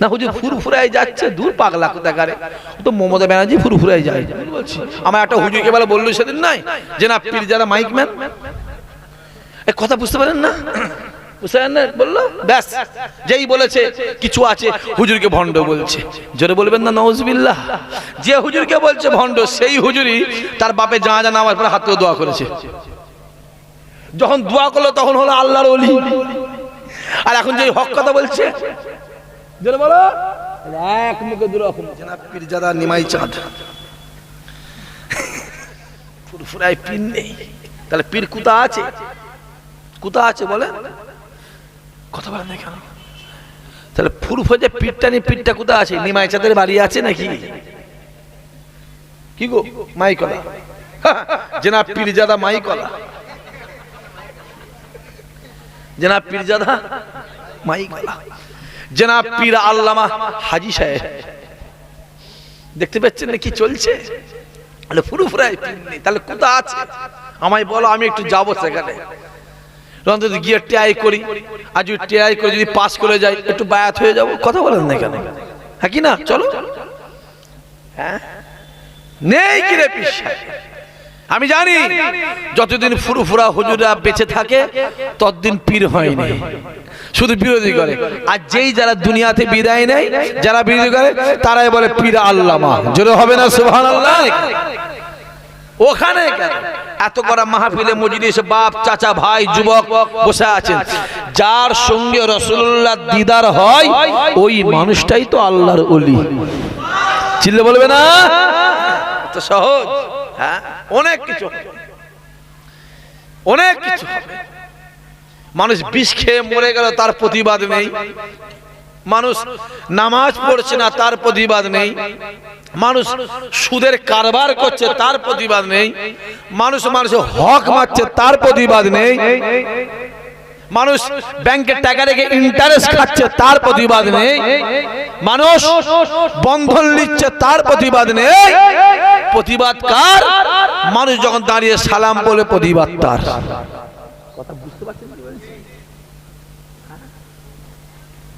না হুজুর ফুরফুরাই যাচ্ছে, দূর পাগলা কোথাকারে তো মমতা ব্যানার্জি ফুরফুরাই যায়। বলছি আমার একটা হুজুরকে বেলা বলল সেদিন নাই? যে না পীর যারা মাইকম্যান এ কথা বুঝতে পারেন না? বুঝতে পারেন না? বলল, ব্যাস, যেই বলেছে, কিছু আছে হুজুরকে ভণ্ড বলছে। জোরে বলবেন না, নওয়াজবিল্লাহ। যে হুজুরকে বলছে ভণ্ড, সেই হুজুরই তার বাপে যা যা নামার পরে হাত তুলে দোয়া করেছে। যখন দোয়া করল, তখন হলো আল্লাহর অলি আর এখন যে হক কথা বলছে জোরে বলো। এক মুখে দুরকম জনাব পীরজাদা নিমাই চাঁদ। ফুরফুরায় পীর নেই। তাহলে পীর কুতা আছে? কুতা আছে বলে? কথা বলেন না কেন? তাহলে ফুরফু পীরটা নিয়ে পীরটা কুতা আছে নিমাই চাঁদের বাড়ি আছে নাকি? কি গো মাই মাইকলা জনাব পীরজাদা মাইকলা। জনাব পীরজাদা মাইকলা। জনাব পীর আল্লামা হাজি সাহেব। দেখতে পাচ্ছেন কি চলছে? তাহলে ফুরুফুরাই পীর নেই, তাহলে কোথা আছে? আমায় বলো, আমি একটু যাব সেখানে। অন্তত গিয়ে ট্রাই করি, আর যদি ট্রাই করে যদি পাস করে যাই, একটু বায়াত হয়ে যাব, কথা বলেন না কেন? হ্যাঁ কি না? চলো। হ্যাঁ? নেই কি রে আমি জানি, যতদিন ফুরুফুরা হুজুরা বেঁচে থাকে, ততদিন পীর হয়নি। শুধু বিরোধী করে। আর যেই যারা দুনিয়াতে বিদায় নেয়, যারা বিরোধী করে, তারাই বলে পীর আল্লামা। জোরে হবে না, সুবহানাল্লাহ? ওখানে কেন? এত করা মাহফিলে মজলিস, বাপ, চাচা, ভাই, যুবক বসে আছেন। যার সঙ্গে রসুল্লাহ দিদার হয়, ওই মানুষটাই তো আল্লাহর অলি চিল্লে বলবে না? তো সহজ হ্যাঁ? অনেক কিছু অনেক কিছু মানুষ বিষ খেয়ে মরে গেল, তার প্রতিবাদ নেই। মানুষ নামাজ পড়ছে না, তার প্রতিবাদ নেই। মানুষ সুদের কারবার করছে, তার প্রতিবাদ নেই। মানুষ মানুষের হক মারছে, তার প্রতিবাদ নেই। মানুষ ব্যাংকের টাকা রেখে ইন্টারেস্ট খাচ্ছে, তার প্রতিবাদ নেই। মানুষ বন্ধন নিচ্ছে, তার প্রতিবাদ নেই। প্রতিবাদ কার? মানুষ যখন দাঁড়িয়ে সালাম বলে, প্রতিবাদ তার।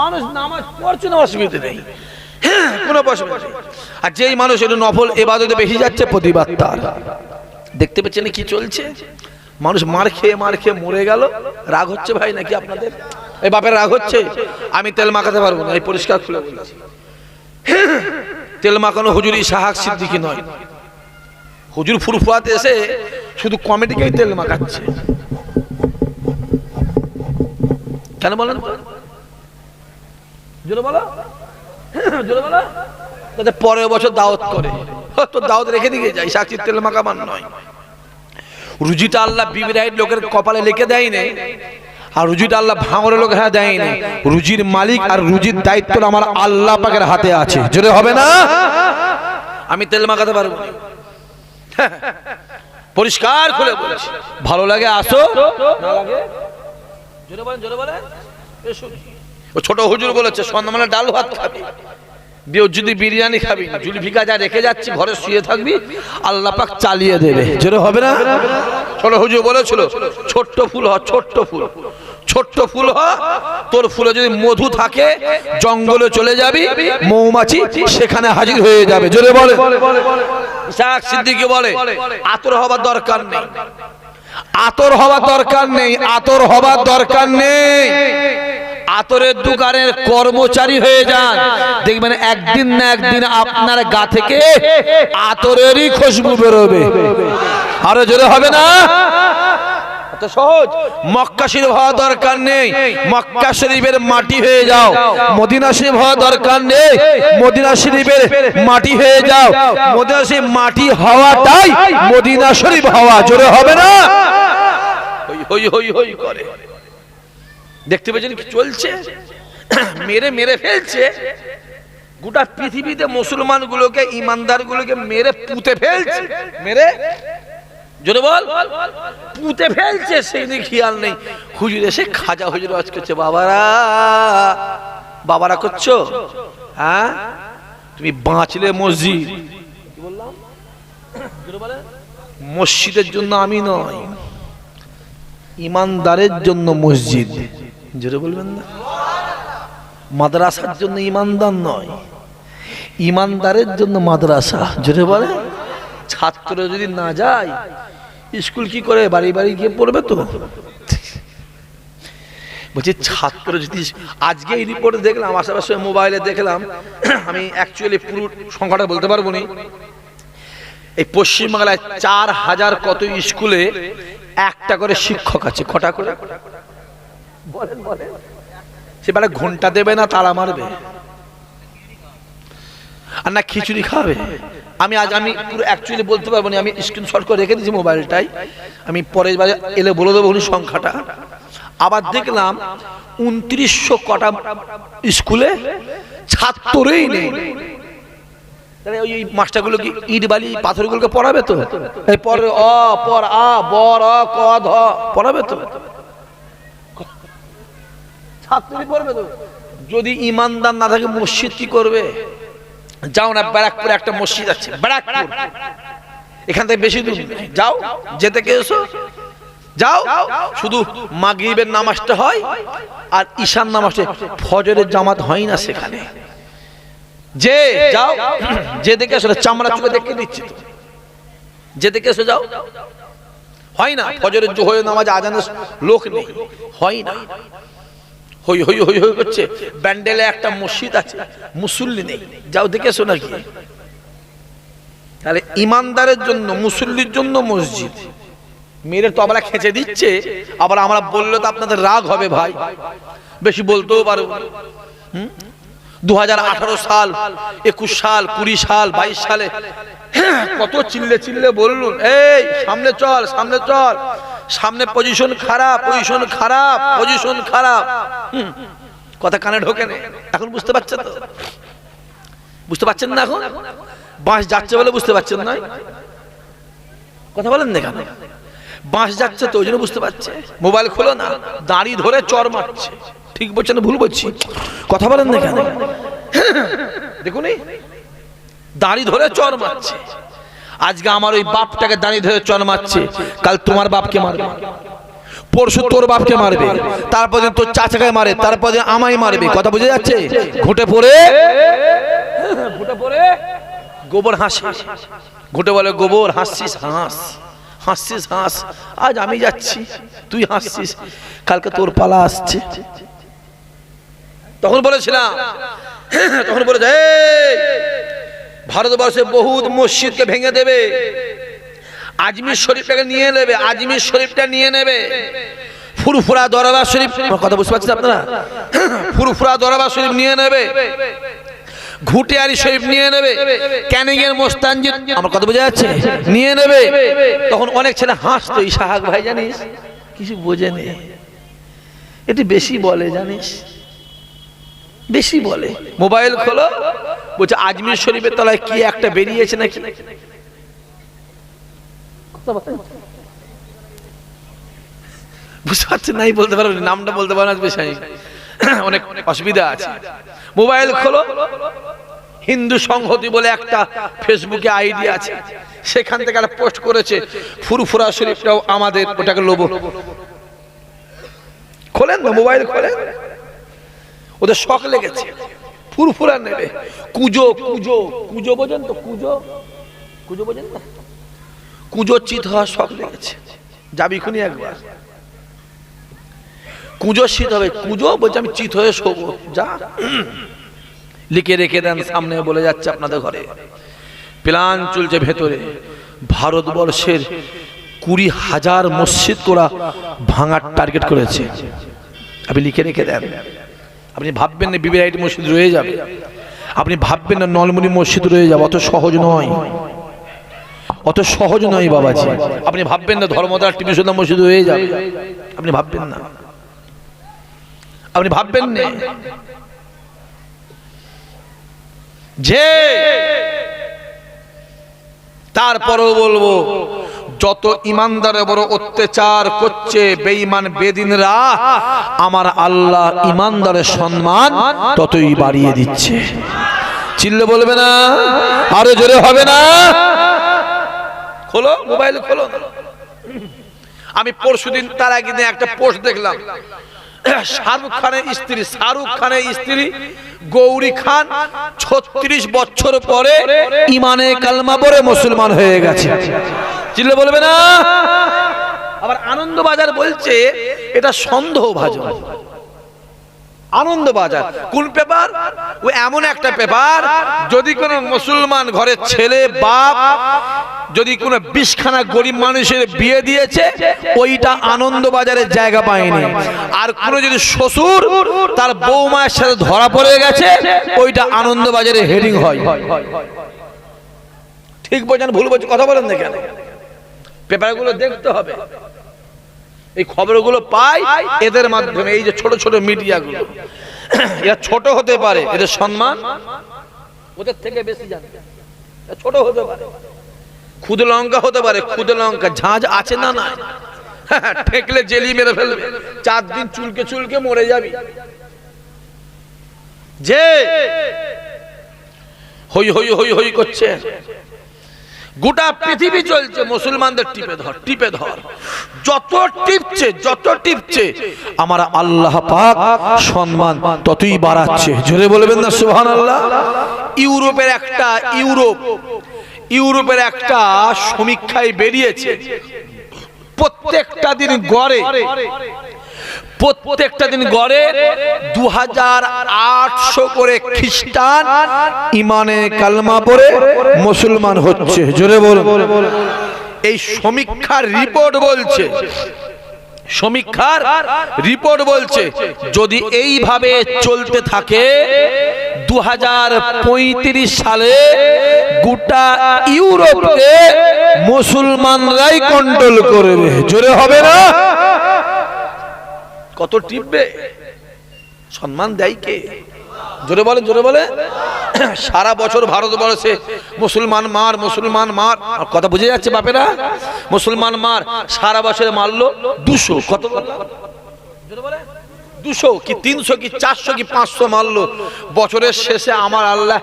মানুষ নামাজ পড়ছে না অসুবিধে নেই। হ্যাঁ, কোনো অসুবিধা নেই। আর যেই মানুষ একটু নফল এবাদতে বেশি যাচ্ছে প্রতিবাদ তার। দেখতে পাচ্ছেন কি চলছে? মানুষ মার খেয়ে মার খেয়ে মরে গেল। রাগ হচ্ছে ভাই নাকি আপনাদের? এই বাপের রাগ হচ্ছে? আমি তেল মাখাতে পারব না এই পরিষ্কার খুলে বলেছি। তেল মাখানো হুজুরি সাহাক সিদ্দিকি নয়। হুজুর ফুরফুয়াতে এসে শুধু কমেডিকেই তেল মাখাচ্ছে। কেন বলেন? জোরে বলো। জোরে বলো। তাতে পরের বছর দাওয়াত করে। তো দাওয়াত রেখে দিয়ে যাই সাক্ষী তেল মাখাবার নয়। রুজিটা আল্লাহ বিবিরাইট লোকের কপালে লিখে দেয়নি আর রুজিটা আল্লাহ ভাঙরের লোক হ্যাঁ দেয়নি রুজির মালিক আর রুজির দায়িত্ব আমার আল্লাহ পাকের হাতে আছে। জোরে হবে না? আমি তেল মাখাতে পারব পরিষ্কার করে বলেছি। ভালো লাগে আসো। না লাগে? জোরে বলেন জোরে বলেন। এসো। ও ছোট হুজুর বলেছে সন্ধ্যাবেলা ডাল ভাত খাবি। যদি বিরিয়ানি খাবি জুলফিকা যা রেখে যাচ্ছি ঘরে শুয়ে থাকবি আল্লাহ পাক চালিয়ে দেবে। জোরে হবে না? ছোট হুজুর বলেছিল ছোট্ট ফুল হ ছোট্ট ফুল। ছোট্ট ফুল হ তোর ফুলে যদি মধু থাকে জঙ্গলে চলে যাবি মৌমাছি সেখানে হাজির হয়ে যাবে। জোরে বলে। ইসাক সিদ্দিকি বলে আতর হবার দরকার নেই। আতর হওয়ার দরকার নেই আতর হবার দরকার নেই। আতরের দোকানের কর্মচারী হয়ে যান। দেখবেন একদিন না একদিন আপনার গা থেকে আতরেরই খুশবু বেরোবে। আরও জোরে হবে না? এত সহজ। মক্কা শরীফ হওয়া দরকার নেই। মক্কা শরীফের মাটি হয়ে যাও। মদিনা শরীফ হওয়া দরকার নেই। মদিনা শরীফের মাটি হয়ে যাও। মদিনা শরীফ মাটি হওয়াটাই মদিনা শরীফ হওয়া। জোরে হবে না? হই হই হই হই করে। দেখতে পেয়েছেন কি চলছে? মেরে মেরে ফেলছে। গোটা পৃথিবীতে মুসলমান গুলোকে ইমানদার গুলোকে মেরে পুঁতে ফেলছে। মেরে? বল। পুঁতে ফেলছে খেয়াল নেই। হুজুর এসে খাজা হুজুর করছে, বাবারা বাবারা করছ? হ্যাঁ? তুমি বাঁচলে মসজিদ। মসজিদের জন্য আমি নয়, ইমানদারের জন্য মসজিদ। জোরে বলবেন না? মাদ্রাসার জন্য ইমানদার নয়। ইমানদারের জন্য মাদ্রাসা যেটা বলে। ছাত্র যদি না যায়, স্কুল কি করে? বাড়ি বাড়ি গিয়ে পড়বে তো? বলছি, ছাত্র যদি আজকে এই রিপোর্টে দেখলাম, আশেপাশে মোবাইলে দেখলাম, আমি অ্যাকচুয়ালি পুরো সংখ্যাটা বলতে পারব নি। এই পশ্চিমবাংলায় চার হাজার কত স্কুলে একটা করে শিক্ষক আছে। কটা করে? সে বেলা ঘণ্টা দেবে না, তালা মারবে। আর না, খিচুড়ি খাবে। আমি আজ, আমি পুরো অ্যাকচুয়ালি বলতে পারব না, আমি স্ক্রিনশট করে রেখে দিয়েছি মোবাইলটাই আমি পরের বারে এলে বলে দেবো সংখ্যাটা। আবার দেখলাম উনত্রিশশো কটা স্কুলে ছাত্রই নেই। ওই মাস্টারগুলো কি ইট, বালি, পাথরগুলোকে পড়াবে তো? পরে, অ, পর, আ বর অ ক, ধ, পড়াবে তো? পড়বে তো? যদি ইমানদার না থাকে, মসজিদ কি করবে? যাও না, ব্যারাকপুরে একটা মসজিদ আছে, ব্যারাকপুর। এখান থেকে বেশি দূর যাও, যেতে কে এসো? যাও, শুধু মাগরিবের নামাজটা হয় আর ঈশান নামাজটা ফজরের জামাত হয় না সেখানে। যে, যাও যে দেখে এসো? চামড়া চুপে দেখে দিচ্ছি যে দেখে এসো, যাও। হয় না, ফজরের জোহরের নামাজ আজানের লোক নেই। হয় না। হই হই হই হই করছে ব্যান্ডেলে একটা মসজিদ আছে মুসল্লি নেই। যাও দেখে এসো নাকি তাহলে ইমানদারের জন্য মুসল্লির জন্য মসজিদ। মেয়ের তবলা খেঁচে দিচ্ছে আবার আমরা বললে তো আপনাদের রাগ হবে ভাই। বেশি বলতেও পারব দু হাজার সাল একুশ সাল কুড়ি সাল বাইশ সালে। হ্যাঁ, কত চিল্লে চিল্লে বললুন এই সামনে চল সামনে চল। সামনে পজিশন খারাপ পজিশন খারাপ পজিশন খারাপ। কথা কানে ঢোকে এখন বুঝতে পারছেন তো? বুঝতে পারছেন না এখন? বাঁশ যাচ্ছে বলে বুঝতে পারছেন না? কথা বলেন না কেন? বাঁশ যাচ্ছে তো, ওই জন্য বুঝতে পারছে। মোবাইল খোলো না, দাড়ি ধরে চর মারছে। ঠিক বলছেন ভুল বলছি? কথা বলেন না কেন? দেখুন দাড়ি ধরে চর মারছে। আজকে আমার ওই বাপটাকে দাঁড়িয়ে ধরে চর মারছে কাল তোমার বাপকে মারবে। পরশু তোর বাপকে মারবে। তারপর তোর চাচাকে মারে তারপর আমায় মারবে। কথা বুঝে যাচ্ছে? ঘুটে পড়ে? ঘুটে পড়ে? গোবর হাসি। ঘুটে বলে গোবর হাসছিস? হাস। হাসছিস? হাস। আজ আমি যাচ্ছি। তুই হাসছিস। কালকে তোর পালা আসছে। তখন বলেছিলাম তখন বলেছে "এই, ভারতবর্ষে বহুত মসজিদকে ভেঙে দেবে। আজমির শরীফটাকে নিয়ে নেবে, আজমির শরীফটা নিয়ে নেবে। ফুরফুরা দরবার শরীফ কথা বুঝতে পারছেন আপনারা? ফুরফুরা দরবার শরীফ নিয়ে নেবে। ঘুটিয়ারি শরীফ নিয়ে নেবে। ক্যানিং এর মোস্তানজিদ, আমার কথা বোঝা যাচ্ছে? নিয়ে নেবে। তখন অনেক ছেলে হাসতো ইসাহাক ভাই জানিস? কিছু বোঝে নে। এটি বেশি বলে, জানিস? বেশি বলে। মোবাইল খোলো, বলছে, আজমির শরীফের তলায় কি একটা বেরিয়েছে নাকি? বুঝতে পারছেন নাই বলতে পারো নামটা বলতে পারো না বেশ। অনেক অসুবিধা আছে। মোবাইল খোলো, হিন্দু সংহতি বলে একটা ফেসবুকে আইডি আছে, সেখান থেকে একটা পোস্ট করেছে, ফুরফুরা শরীফটাও আমাদের, ওটাকে লোবো। খোলেন না মোবাইল খোলেন? ওদের শখ লেগেছে। ফুরফুরা নেবে। কুজো কুজো কুজো বোঝেন তো, কুজো? কুজো বোঝেন না কুজো চিত হওয়ার শখ লেগেছে। যাবি খুনি একবার। কুজো শীত হবে। কুজো বলছে, আমি চিত হয়ে শোবো। যা। লিখে রেখে দেন সামনে, বলে যাচ্ছে আপনাদের ঘরে। প্লান চলছে ভেতরে। ভারতবর্ষের কুড়ি হাজার মসজিদ করা ভাঙার টার্গেট করেছে। আপনি লিখে রেখে দেন। আপনি ভাববেন না বিবিআইটি মসজিদ রয়ে যাবে। আপনি ভাববেন না নলমুনি মসজিদ রয়ে যাবে, অত সহজ নয়। অত সহজ নয় বাবাজি। আপনি ভাববেন না ধর্মদার টিভি সুন্দর মসজিদ হয়ে যাবে। আপনি ভাববেন না। আপনি ভাববেন না। যে তারপরও বলব যত ইমানদারে বড় অত্যাচার করছে, বেঈমান, বেদিনরা, আমার আল্লাহ ইমানদারের সম্মান ততই বাড়িয়ে দিচ্ছে। চিল্লে বলবে না? আরও জোরে হবে না? খোলো, মোবাইল খোলো। আমি পরশুদিন তার একদিন একটা পোস্ট দেখলাম। শাহরুখ খানের স্ত্রী, শাহরুখ খানের স্ত্রী, গৌরী খান ছত্রিশ বছর পরে ইমানে কালমা পরে মুসলমান হয়ে গেছে। চিল্লে বলবে না। আবার আনন্দবাজার বলছে, এটা সন্দেহ ভাজন আনন্দবাজার, কোন পেপার? ও এমন একটা পেপার, যদি কোনো মুসলমান ঘরের ছেলে, বাপ, যদি কোনো বিশখানা গরিব মানুষের বিয়ে দিয়েছে, ওইটা আনন্দবাজারের জায়গা পায়নি। আর কোনো যদি শ্বশুর তার বৌমায়ের সাথে ধরা পড়ে গেছে, ওইটা আনন্দবাজারে হেডিং হয়। ঠিক বোঝেন, ভুল বলছি কথা বলেন না কেন? পেপারগুলো দেখতে হবে। এই খবরগুলো পাই এদের মাধ্যমে, এই যে ছোট ছোট মিডিয়াগুলো। এরা ছোট হতে পারে, এদের সম্মান ওদের থেকে বেশি জানে এরা ছোট হতে পারে। খুদ লঙ্কা হতে পারে খুদ লঙ্কা ঝাঁঝ আছে না না ঠেকলে জেলি মেরে ফেলবে। চার দিন চুলকে চুলকে মরে যাবি। যে হই হই হই হই করছে। গোটা পৃথিবী চলছে, মুসলমানদের টিপে ধর টিপে ধর। যত টিপছে যত টিপছে, আমার আল্লাহ পাক সম্মান ততই বাড়াচ্ছে। জোরে বলবেন না সুহান আল্লাহ ইউরোপের একটা, ইউরোপ, ইউরোপের একটা সমীক্ষায় বেরিয়েছে, প্রত্যেকটা দিন গড়ে প্রত্যেকটা দিন গড়ে দু হাজার আটশো করে খ্রিস্টান ইমানে কালমা পড়ে মুসলমান হচ্ছে। জোরে বল এই সমীক্ষার রিপোর্ট বলছে, সমীক্ষার রিপোর্ট বলছে, যদি এইভাবে চলতে থাকে দু হাজার পঁয়ত্রিশ সালে গোটা ইউরোপে মুসলমানরাই কন্ট্রোল করবে। জোরে হবে না? কত টিপবে? সম্মান দেয় কে? জোরে বলে জোরে বলে সারা বছর ভারতবর্ষে মুসলমান মার মুসলমান মার। কথা বুঝে যাচ্ছে বাপেরা? মুসলমান মার, সারা বছরে মারলো দুশো। কত? দুশো কি তিনশো কি চারশো কি পাঁচশো মারলো? বছরের শেষে আমার আল্লাহ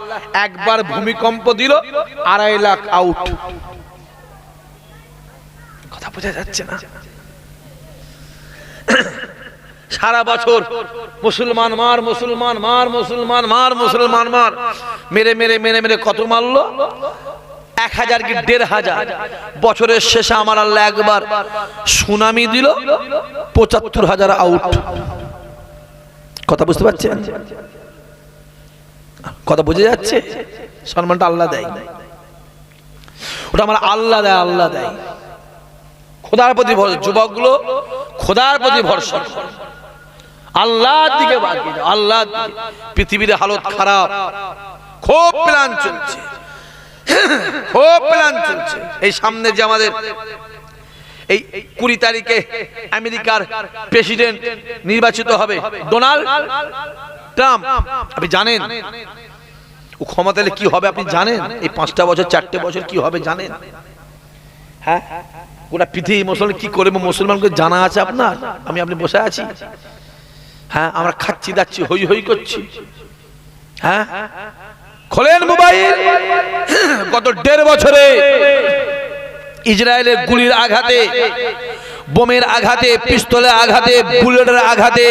একবার ভূমিকম্প দিল, আড়াই লাখ আউট কথা বোঝা যাচ্ছে না? সারা বছর মুসলমান মার মুসলমান মার মুসলমান মার মুসলমান মার। মেরে মেরে মেরে মেরে কত মারলো? এক হাজার কি দেড় হাজার। বছরের শেষে আমার আল্লাহ একবার সুনামি দিল, পঁচাত্তর হাজার আউট কথা বুঝতে পারছেন? কথা বুঝে যাচ্ছে? সম্মানটা আল্লাহ দেয়। ওটা আমার আল্লাহ দেয় আল্লাহ দেয়। খোদার প্রতি ভরসা যুবকগুলো খোদার প্রতি ভরসা। আল্লাহর দিকে বাকি যাও আল্লাহ পৃথিবীর হালত খারাপ। খুব প্ল্যান চলছে। খুব প্ল্যান চলছে। এই সামনে যে আমাদের এই কুড়ি তারিখে আমেরিকার প্রেসিডেন্ট নির্বাচিত হবে, ডোনাল্ড ট্রাম্প। আপনি জানেন? ও ক্ষমতা কি হবে আপনি জানেন? এই পাঁচটা বছর, চারটে বছর কি হবে জানেন? হ্যাঁ? গোটা পৃথিবী মুসলমান কি করবে? মুসলমানকে জানা আছে আপনার? আমি আপনি বসে আছি। হ্যাঁ আমরা খাচ্ছি দাচ্ছি হই হই করছি। হ্যাঁ? খোলেন মোবাইল। গত দেড় বছরে ইসরায়েলের গুলির আঘাতে বোমের আঘাতে পিস্তলের আঘাতে বুলেটের আঘাতে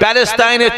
প্যালেস্তাইনের